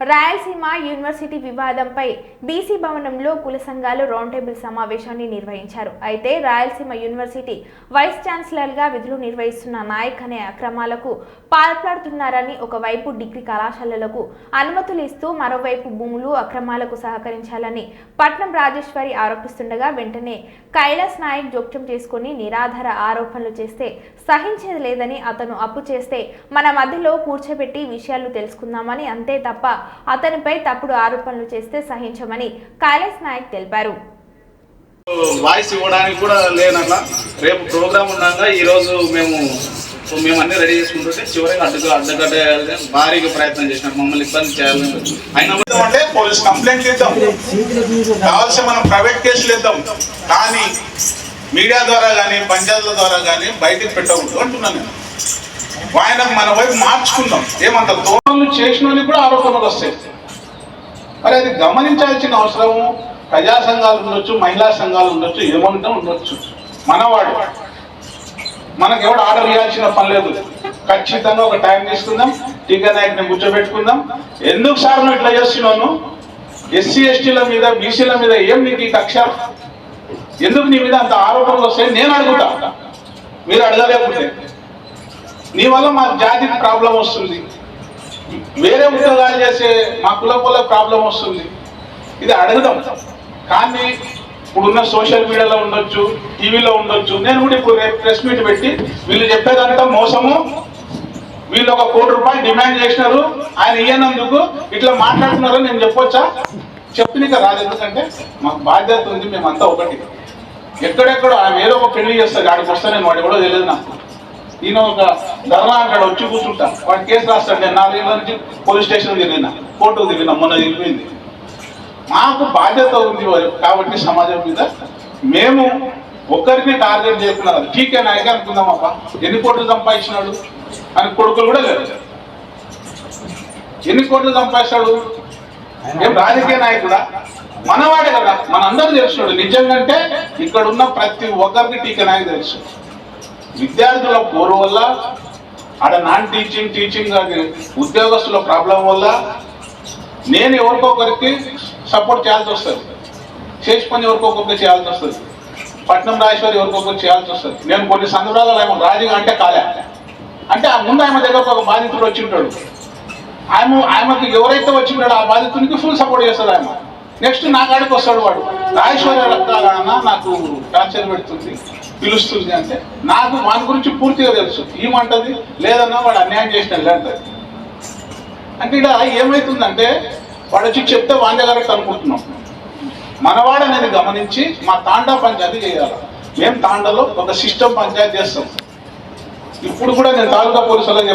Rayalaseema university వివాదంపై BC భవనంలో కుల సంఘాలు రౌండ్ టేబుల్ సమావేశాన్ని నిర్వహించారు. అయితే రాయలసీమ యూనివర్సిటీ వైస్ ఛాన్సలర్గా విధులు నిర్వహిస్తున్న నాయక్ అనే అక్రమాలకు పాల్పడుతున్నారని ఒకవైపు డిగ్రీ కళాశాలలకు అనుమతులు ఇస్తూ మరోవైపు భూములు అక్రమాలకు సహకరించాలని పట్నం రాజేశ్వరి ఆరోపిస్తుండగా వెంటనే కైలాస్ నాయక్ జోక్యం చేసుకుని నిరాధార ఆరోపణలు చేస్తే సహించేది లేదని అతను అప్పు చేస్తే మన మధ్యలో కూర్చోబెట్టి విషయాలు తెలుసుకుందామని అంతే తప్ప అతనిపై తప్పుడు ఆరోపణలు చేస్తే సహించమని కైలాస్ నాయక్ తెలిపారు. వాయిస్ ఇవ్వడానికి కూడా లేనట్లా రేపు ప్రోగ్రామ్ ఉండగా ఈరోజు మేము మేము అన్ని రెడీ చేసుకుంటుంటే చివరికి అడ్డుగా అడ్డుకట్టే భారీగా ప్రయత్నం చేసినాం. మమ్మల్ని ఇబ్బంది చేయాలని అయినా అంటే పోలీస్ కంప్లైంట్ ఇద్దాం కావాల్సి మనం ప్రైవేట్ కేసులు ఇద్దాం కానీ మీడియా ద్వారా కానీ పంచాయతీల ద్వారా కానీ బయటికి పెట్టకూడదు అంటున్నాను నేను. ఆయన మన వైపు మార్చుకుందాం. ఏమంత దూరంలో చేసిన కూడా ఆరోపణలు వస్తాయి. మరి అది గమనించాల్సిన అవసరము ప్రజా సంఘాలు ఉండొచ్చు మహిళా సంఘాలు ఉండొచ్చు ఏమంటా ఉండొచ్చు. మనవాడు. మనకు ఎవడు ఆర్డర్ ఇవ్వాల్సిన పని లేదు. ఖచ్చితంగా ఒక టైం తీసుకుందాం టీకా నాయకుని కూర్చోబెట్టుకుందాం. ఎందుకు సార్ నువ్వు ఇట్లా చేస్తున్నాను ఎస్సీ ఎస్టీల మీద బీసీల మీద ఏం నీకు ఈ కక్ష? ఎందుకు నీ మీద అంత ఆరోపణలు వస్తాయి? నేను అడుగుతా. మీరు అడగలేకుంటే నీ వల్ల మా జాతికి ప్రాబ్లం వస్తుంది. వేరే ఉద్యోగాలు చేసే మా కులం వల్ల ప్రాబ్లం వస్తుంది. ఇది అడగదాం. కానీ ఇప్పుడున్న సోషల్ మీడియాలో ఉండొచ్చు టీవీలో ఉండొచ్చు. నేను కూడా ఇప్పుడు రేపు ప్రెస్ మీట్ పెట్టి వీళ్ళు చెప్పేదంతా మోసము. వీళ్ళు ఒక కోటి రూపాయలు డిమాండ్ చేసినారు. ఆయన ఇయ్యనందుకు ఇట్లా మాట్లాడుతున్నారు నేను చెప్పొచ్చా? చెప్తునిక రాదు ఎందుకంటే మాకు బాధ్యత ఉంది మేమంతా ఒకటి. ఎక్కడెక్కడో ఆయన ఏదో ఒక పెళ్ళి చేస్తారు ఆడికి వస్తా నేను వాడు కూడా తెలియదు నాకు. ఈయన ఒక ధర్నా అంటాడు వచ్చి కూర్చుంటా వాడు కేసు రాస్తాడు. నేను నాలుగేళ్ళ నుంచి పోలీస్ స్టేషన్ తిరిగిన కోర్టుకు తిరిగిన మొన్న తిరిగింది మాకు బాధ్యత ఉంది కాబట్టి సమాజం మీద మేము ఒక్కరిని టార్గెట్ చేయకుండా టీకే నాయక అనుకుందాం అబ్బా. ఎన్ని కోట్లు సంపాదించినాడు? అని కొడుకులు కూడా లేరు. ఎన్ని కోట్లు సంపాదిస్తాడు ఏం రాజకీయ నాయకుడా? మనవాడే కదా. మన అందరూ తెలుసున్నాడు నిజంగా ఇక్కడ ఉన్న ప్రతి ఒక్కరికి టీకే నాయకు తెలుసు. విద్యార్థుల పూర్వం వల్ల ఆడ నాన్ టీచింగ్ టీచింగ్ అది ఉద్యోగస్తుల ప్రాబ్లం వల్ల నేను ఎవరికో ఒకరికి సపోర్ట్ చేయాల్సి వస్తుంది. చేసి పని ఎవరికొకరికి చేయాల్సి వస్తుంది. పట్నం రాజేశ్వరి ఎవరికొకరికి చేయాల్సి వస్తుంది. నేను కొన్ని సందర్భాలలో ఏమో రాజు అంటే కాలే. అంటే ఆ ముందు ఆమె దగ్గర ఒక బాధితుడు వచ్చి ఉంటాడు. ఆమె ఆయనకి ఎవరైతే వచ్చి ఉంటాడో ఆ బాధితునికి ఫుల్ సపోర్ట్ చేస్తుంది ఆమె. నెక్స్ట్ నా కాడికి వస్తాడు వాడు. రాజేశ్వరి అన్న నాకు టార్చర్ పెడుతుంది పిలుస్తుంది అంటే నాకు వాని గురించి పూర్తిగా తెలుసు. ఏమంటది లేదన్నా వాడు అన్యాయం చేసిన లేదంటది అంటే ఇక్కడ ఏమవుతుందంటే వాడు వచ్చి చెప్తే వాంజ గారికి అనుకుంటున్నాం. మనవాడు అనేది గమనించి మా తాండా పంచాయతీ చేయాలి. మేము తాండాలో ఒక సిస్టమ్ పంచాయతీ చేస్తాం. ఇప్పుడు కూడా నేను తాలూకా పోలీసులకు